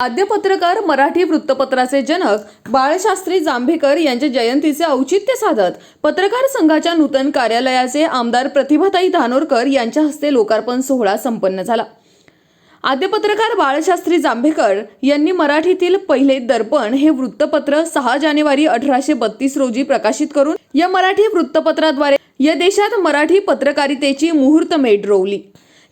आद्य पत्रकार मराठी वृत्तपत्राचे जनक बाळशास्त्री जांभेकर यांच्या जयंतीचे औचित्य साधत पत्रकार संघाच्या नूतन कार्यालयाचे आमदार प्रतिभाताई धानोरकर यांच्या हस्ते लोकार्पण सोहळा संपन्न झाला. आद्य पत्रकार बाळशास्त्री जांभेकर यांनी मराठीतील पहिले दर्पण हे वृत्तपत्र सहा जानेवारी अठराशे बत्तीस रोजी प्रकाशित करून या मराठी वृत्तपत्राद्वारे या देशात मराठी पत्रकारितेची मुहूर्तमेढ रोवली.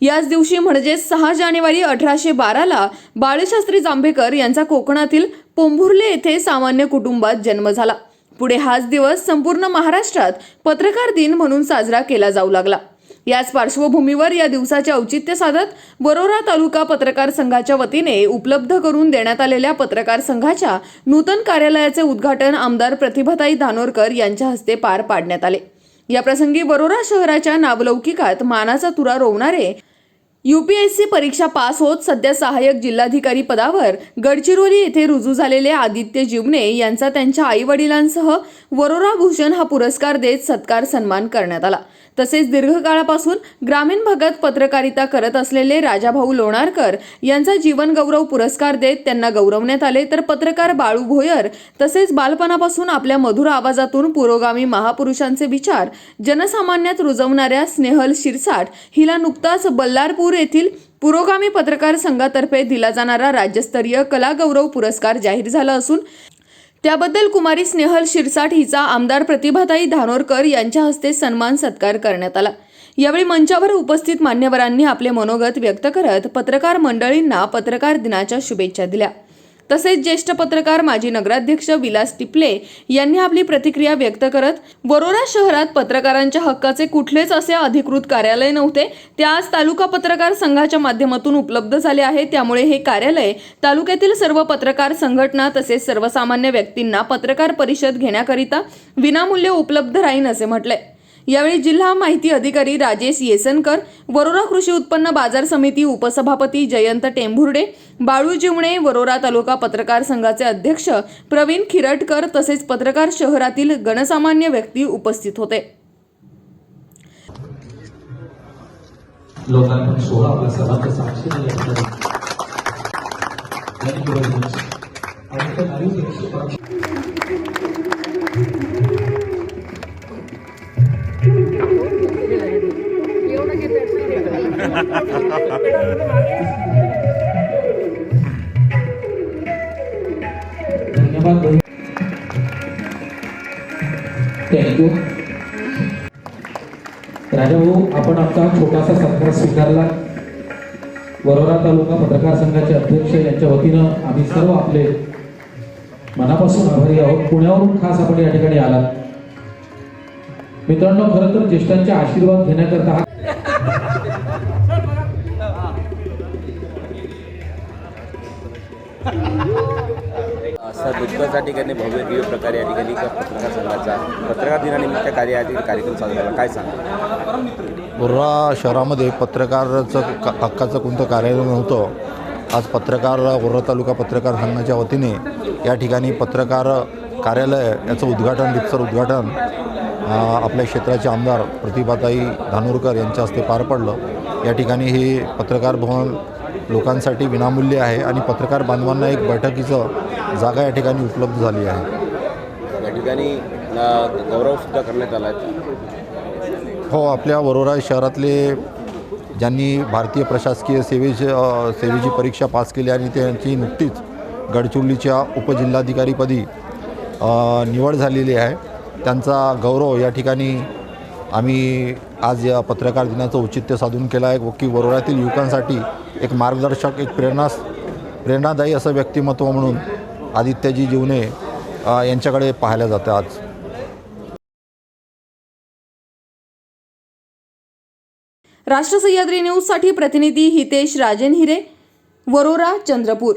याच दिवशी म्हणजे सहा जानेवारी अठराशे बाराला बाळशास्त्री जांभेकर यांचा कोकणातील पोंभुर्ले येथे सामान्य कुटुंबात जन्म झाला. पुढे हाच दिवस संपूर्ण महाराष्ट्रात पत्रकार दिन म्हणून साजरा केला जाऊ लागला. याच पार्श्वभूमीवर या दिवसाचे औचित्य साधत वरोरा तालुका पत्रकार संघाच्या वतीने उपलब्ध करून देण्यात आलेल्या पत्रकार संघाच्या नूतन कार्यालयाचे उद्घाटन आमदार प्रतिभाताई धानोरकर यांच्या हस्ते पार पाडण्यात आले. या प्रसंगी शहराच्या नावलौकिकात मानाचा तुरा रोवणारे यूपीएससी परीक्षा पास होत सध्या सहाय्यक जिल्हाधिकारी पदावर गडचिरोली येथे रुजू झालेले आदित्य जिवणे यांचा त्यांच्या आई वडिलांसह वरोरा भूषण हा पुरस्कार देत सत्कार सन्मान करण्यात आला. तसेच दीर्घकाळापासून ग्रामीण भागात पत्रकारिता करत असलेले राजाभाऊ लोणारकर यांचा जीवनगौरव पुरस्कार देत त्यांना गौरवण्यात आले. तर पत्रकार बाळू भोयर तसेच बालपणापासून आपल्या मधुर आवाजातून पुरोगामी महापुरुषांचे विचार जनसामान्यात रुजवणाऱ्या स्नेहल शिरसाट हिला नुकताच बल्लारपूर येथील पुरोगामी पत्रकार संघातर्फे दिला जाणारा राज्यस्तरीय कला गौरव पुरस्कार जाहीर झाला असून त्याबद्दल कुमारी स्नेहल शिरसाट हिचा आमदार प्रतिभाताई धानोरकर यांच्या हस्ते सन्मान सत्कार करण्यात आला. यावेळी मंचावर उपस्थित मान्यवरांनी आपले मनोगत व्यक्त करत पत्रकार मंडळींना पत्रकार दिनाच्या शुभेच्छा दिल्या. तसेच ज्येष्ठ पत्रकार माजी नगराध्यक्ष विलास टिपले यांनी आपली प्रतिक्रिया व्यक्त करत वरोरा शहरात पत्रकारांच्या हक्काचे कुठलेच असे अधिकृत कार्यालय नव्हते. ते आज तालुका पत्रकार संघाच्या माध्यमातून उपलब्ध झाले आहे. त्यामुळे हे कार्यालय तालुक्यातील सर्व पत्रकार संघटना तसेच सर्वसामान्य व्यक्तींना पत्रकार परिषद घेण्याकरिता विनामूल्य उपलब्ध राहीन असे म्हटलंय यावेळी जिल्हा माहिती अधिकारी राजेश येसनकर वरोरा कृषी उत्पन्न बाजार समिती उपसभापती जयंत टेंभुर्डे बाळू जिवणे वरोरा तालुका पत्रकार संघाचे अध्यक्ष प्रवीण खिरटकर तसेच पत्रकार शहरातील गणसामान्य व्यक्ती उपस्थित होते. लोकांना आपल्या साक्षीने Thank you आणि एकशे धन्यवाद थँक्यू राजाभाऊ आपण आमचा छोटासा सत्कार स्वीकारला. वरोरा तालुका पत्रकार संघाचे अध्यक्ष यांच्या वतीनं आम्ही सर्व आपले मनापासून आभारी आहोत. पुण्यावरून खास आपण या ठिकाणी आलात. मित्रांनो खरं तर ज्येष्ठांचे आशीर्वाद घेण्याकरता हा असा दुःखाच्या ठिकाणी भव्य दिव्य प्रकारे या ठिकाणी पत्रकार संघाचा पत्रकार दिनानिमित्त कार्य कार्यक्रम साजरा झाला. काय सांगा? बोर्रा शहरामध्ये पत्रकाराचं क- हक्काचं कोणतं कार्यालय नव्हतं. आज पत्रकार बोर्रा तालुका पत्रकार संघाच्या वतीने या ठिकाणी पत्रकार कार्यालय याचं उद्घाटन रितसर उद्घाटन आपल्या क्षेत्राचे आमदार प्रतिभाताई धानोरकर यांच्या हस्ते पार पडलं. या ठिकाणी हे पत्रकार भवन लोकांसाठी विनामूल्य आहे आणि पत्रकार बांधवांना एक बैठकीचं जागा या ठिकाणी उपलब्ध झाली आहे. या ठिकाणी गौरवसुद्धा करण्यात आला आहे. हो आपल्या वरोरा शहरातले ज्यांनी भारतीय प्रशासकीय सेवेचे सेवेची परीक्षा पास केली आणि त्यांची नुकतीच गडचिरोलीच्या उपजिल्हाधिकारीपदी निवड झालेली आहे. त्यांचा गौरव या ठिकाणी आम्ही आज या पत्रकार दिनाचं औचित्य साधून केलं आहे की वरोड्यातील युवकांसाठी एक मार्गदर्शक एक प्रेरणा प्रेरणादायी असं व्यक्तिमत्व म्हणून आदित्यजी जीवने यांच्याकडे पाहायला जातं आज. राष्ट्र सह्याद्री न्यूजसाठी प्रतिनिधी हितेश राजन हिरे वरोरा चंद्रपूर.